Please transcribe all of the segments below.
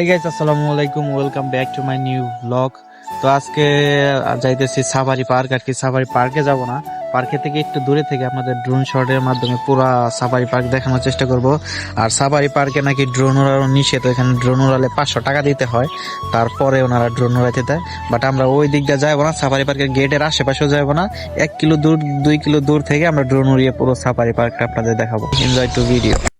এই গাইস আসসালামু আলাইকুম welcome back to my new blog তো আজকে যাইতেছি সাফারি পার্ক, আর কি সাফারি পার্কে যাব না। পার্কে থেকে একটু দূরে থেকে আপনাদের ড্রোন শটের মাধ্যমে পুরো সাফারি পার্ক দেখানোর চেষ্টা করব। আর সাফারি পার্কে নাকি ড্রোন উড়ানো নিষেধ। এখানে ড্রোন উড়ালে পাঁচশো টাকা দিতে হয়। তারপরে ওনারা ড্রোন উড়াইতে দেয়। বাট আমরা ওই দিকটা যাব না সাফারি পার্কের গেটের আশেপাশেও যাব না। এক কিলো দূর, দুই কিলো দূর থেকে আমরা ড্রোন উড়িয়ে পুরো সাফারি পার্কটা আপনাদের দেখাবো। এনজয় টু ভিডিও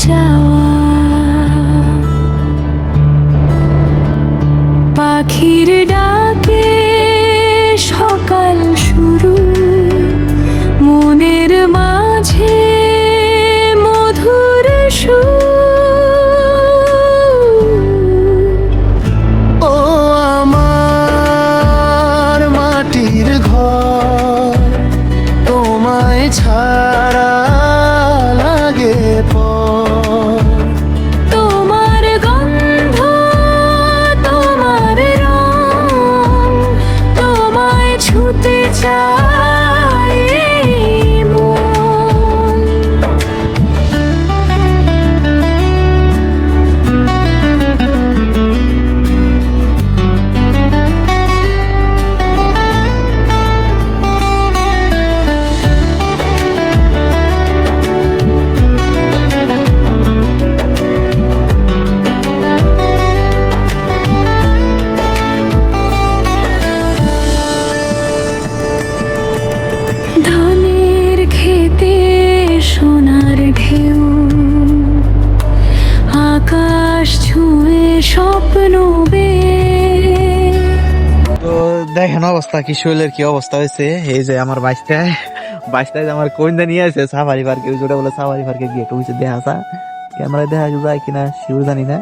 যাও দেখেন অবস্থা কি শৈলের কি অবস্থা হয়েছে? এই যে আমার বাইশটায় বাইশটায় যে আমার কইন্দা নিয়ে আছে সাফারি পার্কে যেটা বলে সাফারি পার্কে গিয়ে একটু বুঝে দেখা আসা ক্যামেরায় দেখা যায় কিনা শিওর জানি না।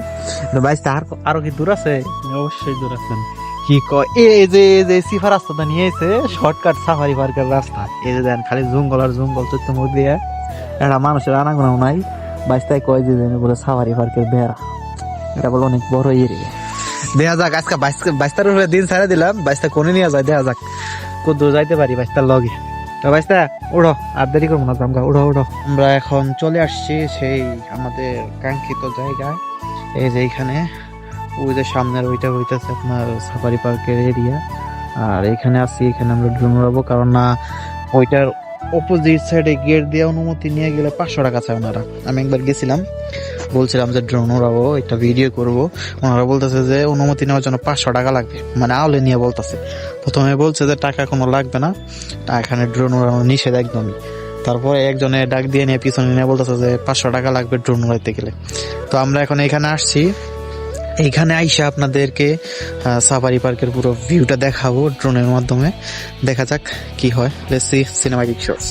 বাইশটা আর আরও কি দূর আছে? অবশ্যই দূর আছেন কি কয়? এই যে এই যে সিফার রাস্তাটা নিয়ে এসে শর্টকাট সাফারি পার্কের রাস্তা। এই যে দেন খালি জঙ্গল আর জঙ্গল চৈত্য মুখ দিয়ে। একটা মানুষের আনাগোনাও নাই। বাইশটায় কয় যে বলে সাফারি পার্কের বেড়া। এটা বলে অনেক বড় এরিয়া। দেখা যাক আজকে বাইশটার উপরে দিন ছেড়ে দিলাম বাইশটা কোনে নিয়ে যায় দেখা যাক। কত যাইতে পারি বাইশটার লগে। তো বাইশটা উড়ো আর দেরি করব না আমরা উড়ো উড়ো। আমরা এখন চলে আসছি সেই আমাদের কাঙ্ক্ষিত জায়গায়। এই যে এইখানে ওই যে সামনের ওইটা হইতেছে আপনার সাফারি পার্কের এরিয়া আর এখানে আছি এখানে আমরা ড্রোন উড়াবো কারণ না ওইটার অপোজিট সাইডে গেট দিয়ে অনুমতি নিয়ে গেলে পাঁচশো টাকা চায় ওনারা। আমি একবার গেছিলাম। বলছিলাম যে ড্রোন উড়াবো একটা ভিডিও করব। ওনারা বলতেছে যে অনুমতি নেওয়ার জন্য পাঁচশো টাকা লাগবে। মানে আওলে নিয়ে বলতেছে। প্রথমে বলছে যে টাকা কোনো লাগবে না। এখানে ড্রোন উড়ানো নিষেধ একদমই। তারপরে একজনে ডাক দিয়ে নিয়ে পিছনে নিয়ে বলতেছে যে পাঁচশো টাকা লাগবে ড্রোন উড়াইতে গেলে। তো আমরা এখন এখানে আসছি। এইখানে আইসা আপনাদেরকে সাফারি পার্কের পুরো ভিউটা দেখাবো ড্রোনের মাধ্যমে। দেখা যাক কি হয়। লেটস সি সিনেমাটিক শটস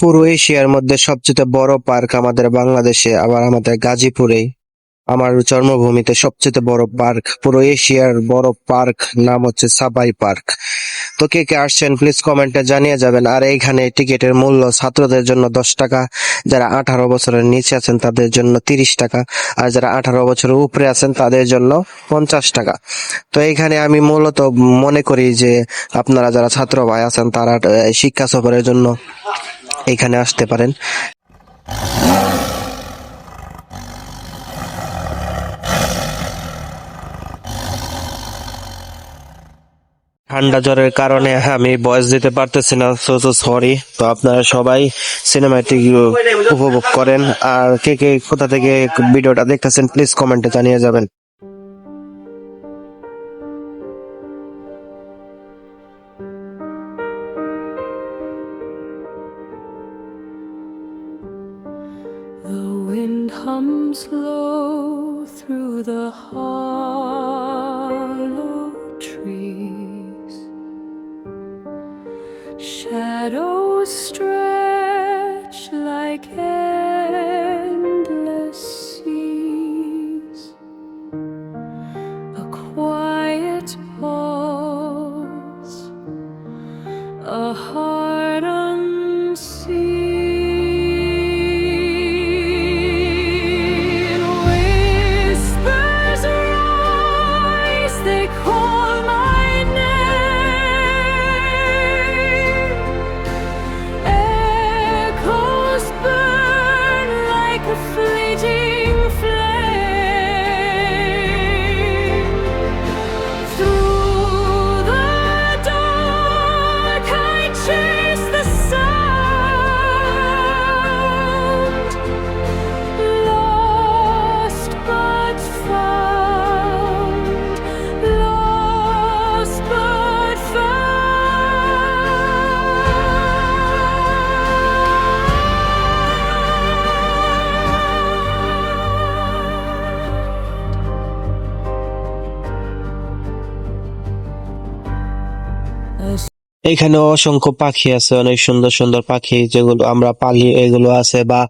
পুরো এশিয়ার মধ্যে সবচেয়ে বড় পার্ক আমাদের বাংলাদেশে, আবার আমাদের গাজীপুরে। আমার জন্মভূমিতে সবচেয়ে বড় পার্ক পুরো এশিয়ার বড় পার্ক, নাম হচ্ছে সাবাই পার্ক। তো কে কে আসছেন প্লিজ কমেন্টে জানিয়ে যাবেন। আর এইখানে টিকিটের মূল্য ছাত্রদের জন্য দশ টাকা, যারা আঠারো বছরের নিচে আছেন তাদের জন্য তিরিশ টাকা, আর যারা আঠারো বছরের উপরে আছেন তাদের জন্য পঞ্চাশ টাকা। তো এইখানে আমি মূলত মনে করি যে আপনারা যারা ছাত্র ভাই আছেন, তারা শিক্ষা সফরের জন্য এখানে আসতে পারেন। ঠান্ডা জ্বরের কারণে হ্যাঁ, আমি বয়স দিতে পারতেছি না সো সো সরি তো আপনারা সবাই সিনেমাটিক উপভোগ করেন। আর কে কে কোথা থেকে ভিডিওটা দেখতেছেন প্লিজ কমেন্টে জানিয়ে যাবেন। Wind hums low through the hollow trees. Shadows stretch এখানে অসংখ্য পাখি আছে অনেক সুন্দর সুন্দর পাখি যেগুলো আমরা পালি এগুলো আছে বা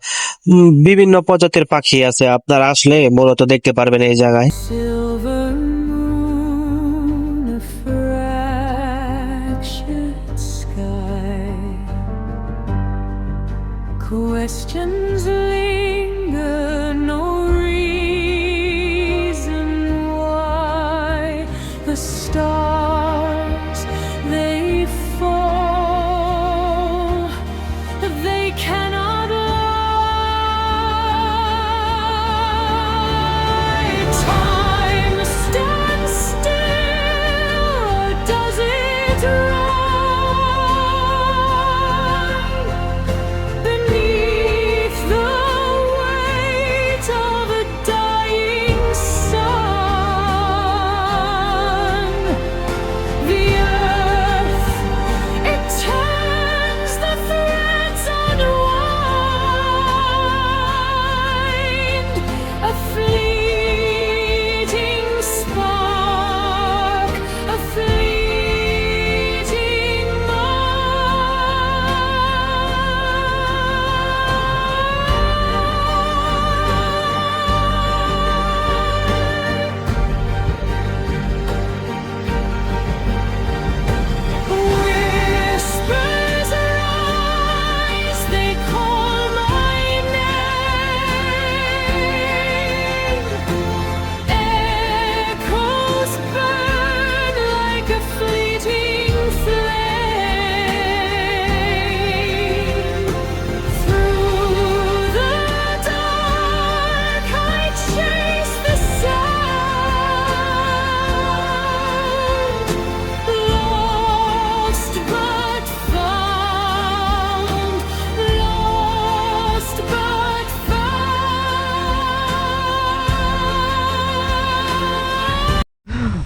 বিভিন্ন প্রজাতির পাখি আছে আপনারা আসলে মূলত দেখতে পারবেন এই জায়গায়. Questions linger,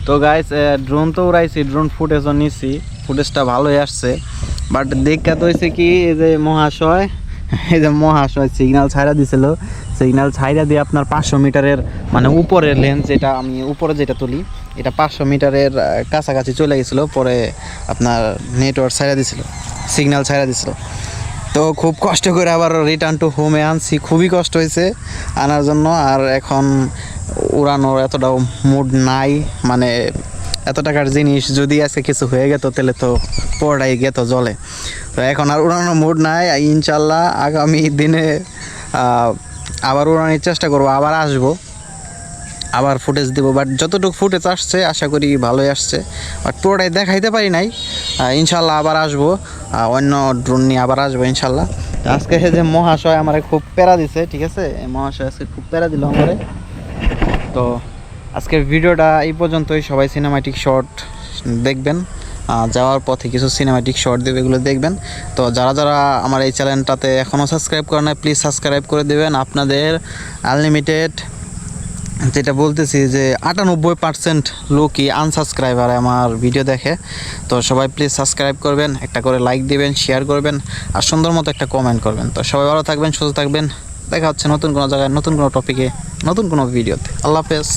তো গাইস ড্রোন তো উড়াইছি ড্রোন ফুটেজও নিছি ফুটেজটা ভালোই আসছে। বাট দেখা তো হয়েছে কি, এই যে মহাশয়, এই যে মহাশয় সিগনাল ছাইরা দিছিল। সিগনাল ছাইরা দিয়ে আপনার পাঁচশো মিটারের মানে উপরের লেন্স যেটা আমি উপরে যেটা তুলি, এটা পাঁচশো মিটারের কাছাকাছি চলে গেছিল, পরে আপনার নেটওয়ার্ক ছাইরা দিছিল সিগনাল ছাইরা দিছিল। তো খুব কষ্ট করে আবার রিটার্ন টু হোমে আনছি। খুবই কষ্ট হয়েছে আনার জন্য। আর এখন উড়ানোর এতটাও মুড নাই। মানে এত টাকার জিনিস যদি আজকে কিছু হয়ে গেত, তাহলে তো পড়াই গেত জলে। তো এখন আর উড়ানোর মুড নাই। ইনশাল্লাহ আগামী দিনে আবার উড়ানোর চেষ্টা করব। আবার আসব। আবার ফুটেজ দেবো। বাট যতটুকু ফুটেজ আসছে, আশা করি ভালোই আসছে। বাট পুরোটাই দেখাইতে পারি নাই। ইনশাল্লাহ আবার আসব। অন্য ড্রোন নিয়ে আবার আসব ইনশাল্লাহ। আজকে যে মহাশয় আমার খুব প্যারা দিছে, ঠিক আছে? মহাশয় আজকে খুব প্যারা দিল আমারে। তো আজকের ভিডিওটা এই পর্যন্তই। সবাই সিনেমাটিক শর্ট দেখবেন। যাওয়ার পথে কিছু সিনেমাটিক শর্ট দেবে এগুলো দেখবেন। তো যারা যারা আমার এই চ্যানেলটাতে এখনও সাবস্ক্রাইব করে না প্লিজ সাবস্ক্রাইব করে দেবেন। আপনাদের আনলিমিটেড যেটা বলতেছি যে আটানব্বই পার্সেন্ট লোকই আনসাবস্ক্রাইবার আমার ভিডিও দেখে। তো সবাই প্লিজ সাবস্ক্রাইব করবেন, একটা করে লাইক দিবেন শেয়ার করবেন, আর সুন্দর মতো একটা কমেন্ট করবেন। তো সবাই ভালো থাকবেন, সুস্থ থাকবেন। দেখা হচ্ছে নতুন কোনো জায়গায়, নতুন কোনো টপিকে নতুন কোনো ভিডিওতে আল্লাহ হাফেজ।